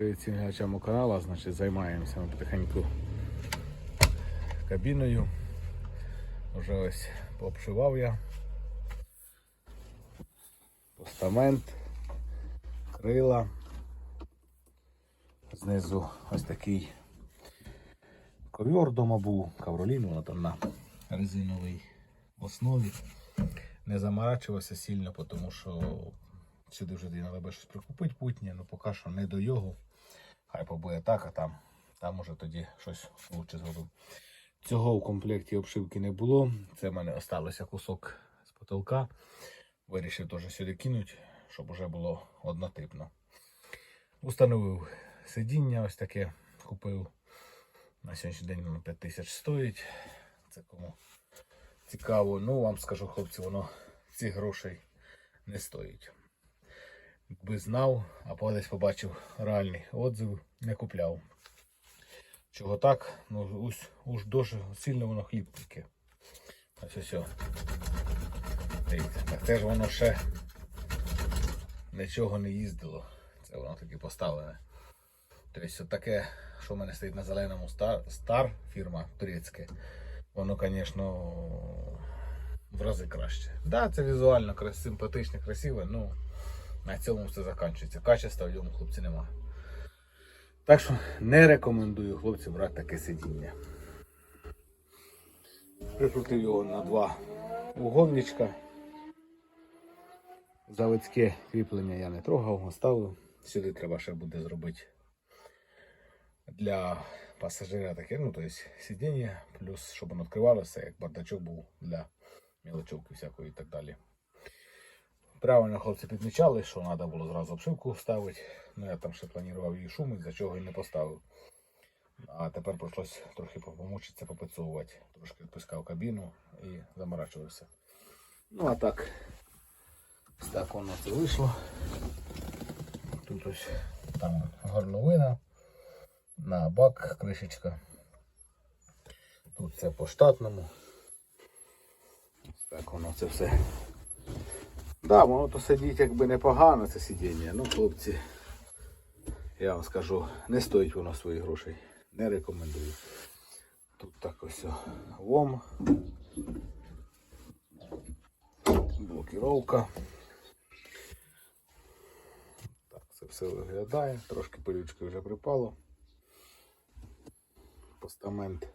Привіт всім глядачам каналу, значить займаємося ми потихеньку кабіною. Вже ось пообшивав я. Постамент, крила. Знизу ось такий ковер вдома був, кавролін, воно там на резиновій основі. Не заморачувався сильно, тому що сюди вже треба щось прикупити путнє, ну поки що не до його. Хай побуде так, а там, там уже тоді щось лучше зробив. Цього в комплекті обшивки не було. Це в мене залишився кусок з потолка. Вирішив теж сюди кинути, щоб вже було однотипно. Установив сидіння, ось таке купив. На сьогоднішній день воно 5 тисяч стоїть. Це кому цікаво. Ну, вам скажу, хлопці, воно цих грошей не стоїть. Якби знав, а десь побачив реальний отзив, не купляв. Чого так? Ну, уж, уж дуже сильно воно хліб тільки. Ось ось. Так це ж воно ще нічого не їздило. Це воно таки поставлене. Тобто таке, що в мене стоїть на зеленому стар, стар фірма турецьке, воно, звісно, в рази краще. Так, да, це візуально симпатичне, красиве, ну на цьому все закінчується. Качества в ньому, хлопці, немає. Так що не рекомендую хлопцям брати таке сидіння. Прикрутив його на два угольничка. Заводське кріплення я не трогав, оставив. Сюди треба ще буде зробити для пасажира таке, ну, тобто сидіння, плюс, щоб воно відкривалося, як бардачок був для мілочовки всякої і так далі. Правильно хлопці підмічали, що треба було зразу обшивку ставити. Ну я там ще планував її шумити, за чого і не поставив. А тепер прийшлось трохи помучитися, попрацьовувати. Трошки відпускав кабіну і заморачувався. Ну а так, так воно це вийшло. Тут ось там горловина, на бак кришечка. Тут це по штатному. Ось так воно це все. Да, воно то сидіть якби непогано це сидіння. Ну, хлопці, я вам скажу, не стоїть воно своїх грошей. Не рекомендую. Тут так ось лом. Блокіровка. Так, це все виглядає. Трошки пилючки вже припало. Постамент.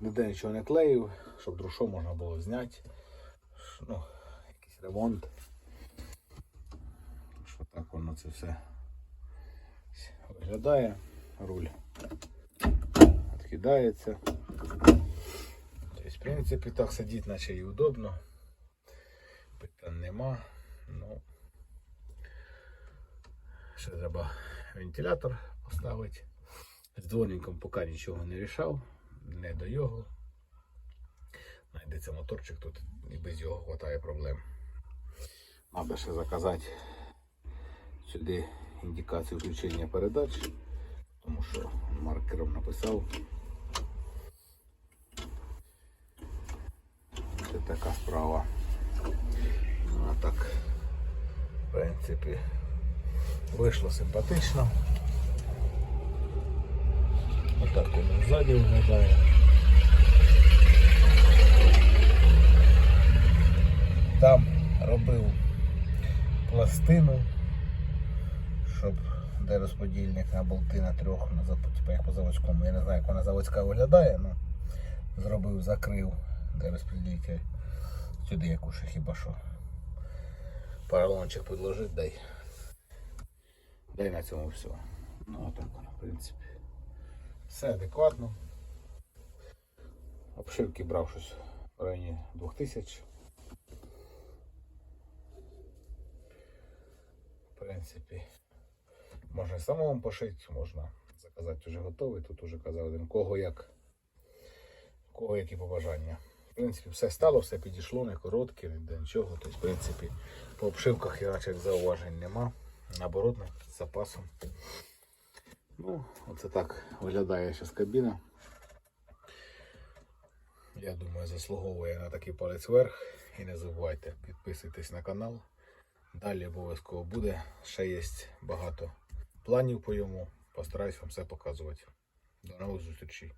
Ніде нічого не клеїв, щоб друшо можна було зняти. Ну, якийсь ремонт. Що так воно це все виглядає. Руль відкидається. Тобто, в принципі, так сидіти наче і удобно. Питань нема. Ну, ще треба вентилятор поставити. З дворником поки нічого не рішав, не до його. Знайдеться моторчик тут і без його вистачає проблем. Треба ще заказати сюди індикацію включення передач, тому що маркером написав. Це така справа. Ну, а так, в принципі, вийшло симпатично. Отак воно ззаді виглядає. Там робив пластину, щоб де розподільник на болти на трьох, на типу як по заводському. Я не знаю, як вона заводська виглядає, ну зробив, закрив, де розподільник. Сюди яку ще хіба що. Поролончик підложить, дай. Дай на цьому все. Ну отак в принципі. Все адекватно. Обшивки брав щось в районі 2000. В принципі, можна самому пошити, можна заказати вже готовий. Тут уже казав один кого як. Кого які побажання. В принципі, все стало, все підійшло, не коротке, ніде нічого. Тобто, в принципі, по обшивках іначе зауважень нема. Наоборот, з запасом. Ну, оце так виглядає зараз кабіна. Я думаю, заслуговує на такий палець вверх. І не забувайте підписуйтесь на канал. Далі обов'язково буде. Ще є багато планів по йому. Постараюсь вам все показувати. До нових зустрічей.